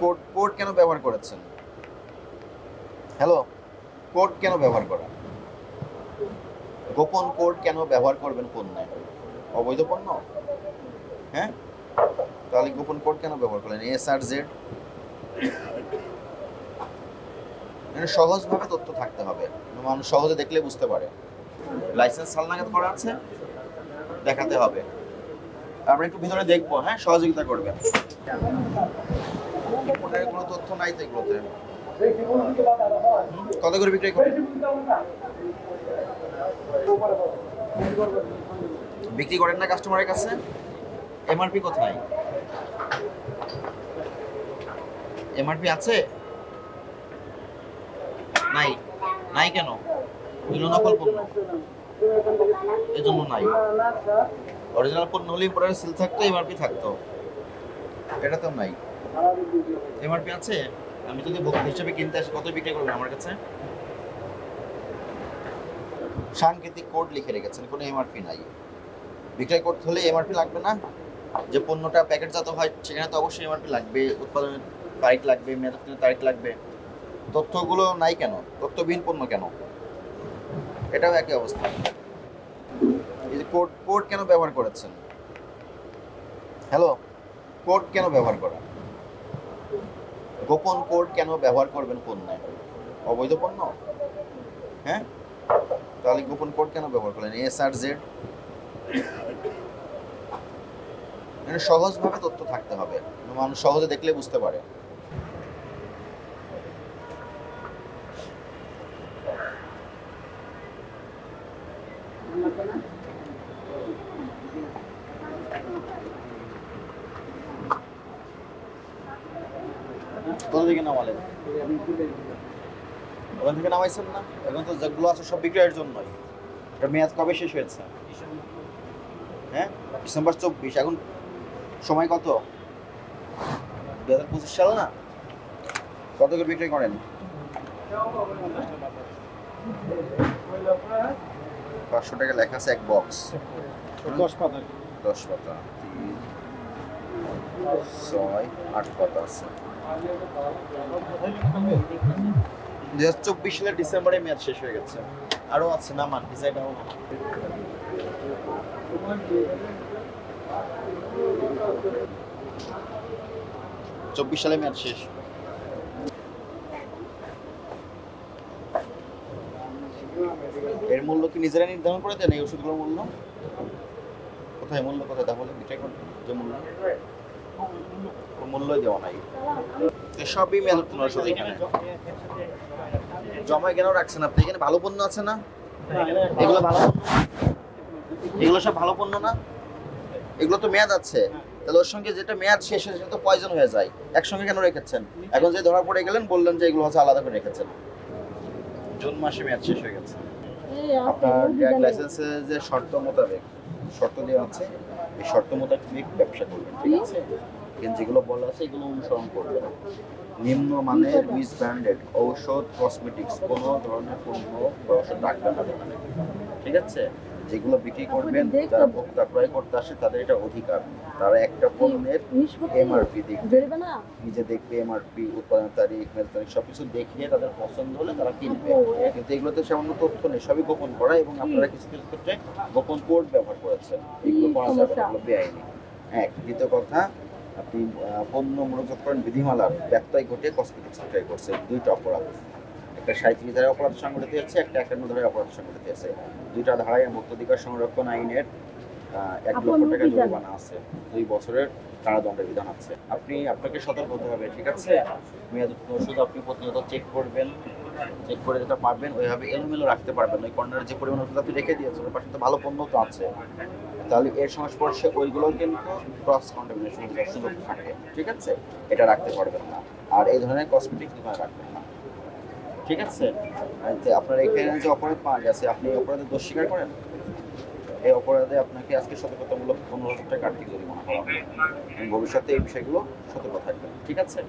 Code code কেন ব্যবহার করেছেন? হ্যালো কোড কেন ব্যবহার করা? গোপন কোড কেন ব্যবহার করবেন পণ্যে অবৈধ পণ্য? হ্যাঁ? তাহলে গোপন কোড কেন ব্যবহার করলেন? এস আর জেড সহজভাবে তথ্য থাকতে হবে। মানুষ সহজে দেখলে বুঝতে পারে। লাইসেন্স সালনাগাদ করা আছে? দেখাতে হবে। আমরা একটু ভিতরে দেখব হ্যাঁ? সহযোগিতা করবেন। ওটার কোনো তথ্য নাই তো কত করে বিক্রি করেন বিক্রি করেন না কাস্টমারের কাছে? এমআরপি কোথায়? এমআরপি আছে? নাই। নাই কেন? এগুলো নকল পণ্য। এজন্য নাই। অরিজিনাল পণ্য হলে পরে সিল থাকতো এমআরপি থাকতো। এটা তো নাই। এমআরপি আছে? আমি যদি ভোক্তা হিসেবে কিনতে আসি, কত বিক্রি করবেন আমার কাছে? সাংকেতিক কোড লিখে রেখেছেন, কোনো এমআরপি নাই। বিক্রয় করতে হলে এমআরপি লাগবে না? যে পণ্যটা প্যাকেটজাত হয়, সেখানে তো অবশ্যই এমআরপি লাগবে, উৎপাদনের তারিখ লাগবে, মেয়াদোত্তীর্ণের তারিখ লাগবে। তথ্যগুলো নাই কেন? তথ্যবিহীন পণ্য কেন? এটাও একই অবস্থা। এই যে কোড কোড কেন ব্যবহার করেছেন? হ্যালো কোড কেন ব্যবহার করা? গোপন কোড কেন ব্যবহার করবেন পণ্যে অবৈধ পণ্য? হ্যাঁ? তাহলে গোপন কোড কেন ব্যবহার করলেন? এস আর জেড মানে সহজভাবে তথ্য থাকতে হবে। মানুষ সহজে দেখলে বুঝতে পারে। কোথা থেকে নামালেন? ওখান থেকে নামাইছেন না? এখন তো যেগুলো আছে সব বিক্রয়ের জন্যই। এটা মেয়াদ কবে শেষ হয়েছে? হ্যাঁ? ডিসেম্বর চব্বিশ। এখন সময় কত? দু হাজার পঁচিশ সাল না? কত করে বিক্রি করেন? পাঁচশো টাকা লেখা আছে এক বক্স। দশ পাতা। দশ পাতা ছয় আট পাতা আছে। চব্বিশ সালের ডিসেম্বরে মেয়াদ শেষ হয়ে গেছে। আরও আছে না মান? ডিজাইন আরও চব্বিশ সালে মেয়াদ শেষ। এর মূল্য কি নিজেরা নির্ধারণ করে দেন? এই ওষুধগুলোর মূল্য? কোথায় মূল্য? কোথায়? তাহলে করতে যে মূল্য। কোনো মূল্যই দেওয়া নাই। সবই মেয়াদ উত্তীর্ণ এখানে। জমায় কেন রাখছেন আপনি এখানে ভালো পণ্য আছে না? এগুলো ভালো? এগুলো সব ভালো পণ্য না? এগুলো তো মেয়াদ আছে। তাহলে ওর সঙ্গে যেটা মেয়াদ শেষ হয়েছে, সেটা তো পয়জন হয়ে যায়। একসঙ্গে কেন রেখেছেন? এখন যে ধরা পড়ে গেলেন, বললেন যে এগুলো হচ্ছে আলাদা করে রেখেছেন। জুন মাসে মেয়াদ শেষ হয়ে গেছে। আপনার ড্রাইভিং লাইসেন্সে যে শর্ত মোতাবেক, শর্ত দেওয়া আছে এই শর্ত মোতাবেক ব্যবসা করবেন ঠিক আছে? যেগুলো বলা আছে এগুলো অনুসরণ করবেন। নিম্ন মানের মিস ব্র্যান্ডেড ঔষধ কসমেটিক্স কোনো ধরনের পণ্য বা ওষুধ রাখবেন না। ঠিক আছে? যেগুলো বিক্রি করবেন যারা ভোক্তা ক্রয় করতে আসে তাদের এটা অধিকার। তারা একটা পণ্যের এমআরপি দেখবে। নিজে দেখবে এমআরপি উৎপাদন তারিখ মেয়াদ তারিখ সবকিছু দেখিয়ে তাদের পছন্দ হলে তারা কিনবে। কিন্তু এগুলোতে সামান্য তথ্য নেই সবই গোপন করা এবং আপনারা কিছু কিছু ক্ষেত্রে গোপন কোড ব্যবহার করেছেন। এগুলো করা যাবে এগুলো বেআইনি। এক দ্বিতীয় কথা আপনি পণ্য মনোযোগকরণ বিধিমালার। ব্যত্যয় ঘটে কসমেটিক্স বিক্রয় করছে দুইটা অপরাধ। একটা সাঁত্রিশ ধারায় অপরাধ সংগঠিত হয়েছে একটা একান্ন ধারায় অপরাধ সংগঠিত হয়েছে। দুইটা ধারায় মুক্তাধিকার সংরক্ষণ আইনের এক লক্ষ টাকা। জরিমানা আছে। দুই বছরের কারাদণ্ডের বিধান আছে। আপনি আপনাকে সতর্ক হতে হবে ঠিক আছে? মেয়াদ ওষুধ আপনি প্রতিনিয়ত চেক করবেন চেক করে যেটা পারবেন ওইভাবে এলোমেলো রাখতে পারবেন ওই কর্নারে যে পরিমাণ ওষুধ আপনি রেখে দিয়েছেন ওর পাশে তো ভালো পণ্য তো আছে। তাহলে এর সংস্পর্শে ওইগুলো কিন্তু ক্রস কন্টামিনেশন সুযোগ থাকে ঠিক আছে? এটা রাখতে পারবেন না। আর এই ধরনের কসমেটিক্স দোকানে রাখবেন ঠিক আছে? আপনার এখানে যে অপরাধ পাওয়া গেছে আপনি অপরাধের অপরাধে দোষ স্বীকার করেন? এই অপরাধে আপনাকে আজকে সতর্কতামূলক পনেরো হাজার টাকা আর্থিক জরিমানা করা হবে। ভবিষ্যতে এই বিষয়গুলো সতর্ক থাকবে। ঠিক আছে?